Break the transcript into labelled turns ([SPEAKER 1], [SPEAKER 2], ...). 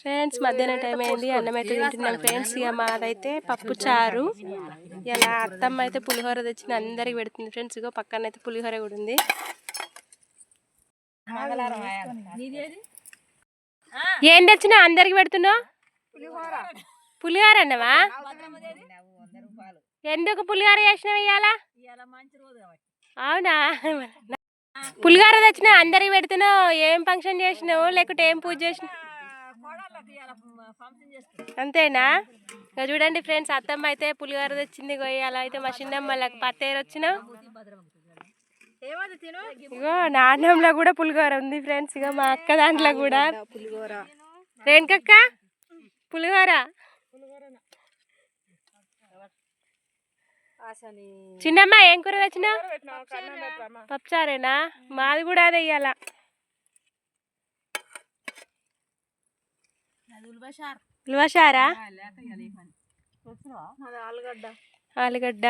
[SPEAKER 1] Friends మధ్యాహ్నం time అయింది. అన్నం అయితే తింటున్నాం ఫ్రెండ్స్. ఇక మాదైతే పప్పు చారు. ఇలా అత్తమ్మ అయితే పులిహోర తెచ్చిన అందరికి పెడుతుంది ఫ్రెండ్స్. ఇగో పక్కన అయితే పులిహోర కూడా ఉంది. ఏం తెచ్చినా అందరికి పెడుతున్నావు? పులిహోర అన్నవా? ఎందుకు పులిహోర చేసినావు ఇవాళ అవునా? పులిహోర తెచ్చిన అందరికి పెడుతున్నావు. ఏం ఫంక్షన్ చేసినావు? లేకుంటే ఏం పూజ చేసినావు? అంతేనా? ఇక చూడండి ఫ్రెండ్స్ అత్తమ్మ అయితే పులిహోర తెచ్చింది అలా అయితే మా చిన్నమ్మ వాళ్ళకి పత్తేరు వచ్చిన. ఇగో నాన్నమ్మలో కూడా పులిహోర ఉంది ఫ్రెండ్స్ ఇక మా అక్క దాంట్లో కూడా.
[SPEAKER 2] పులిహోర.
[SPEAKER 1] రేణుకక్క పులిహోర. చిన్నమ్మ ఏం కూర తెచ్చిన పప్పుచారేనా? మాది కూడా అదే ఇయ్యాల. ఉల్వషారా
[SPEAKER 2] ఆలుగడ్డ
[SPEAKER 1] ఆలుగడ్డ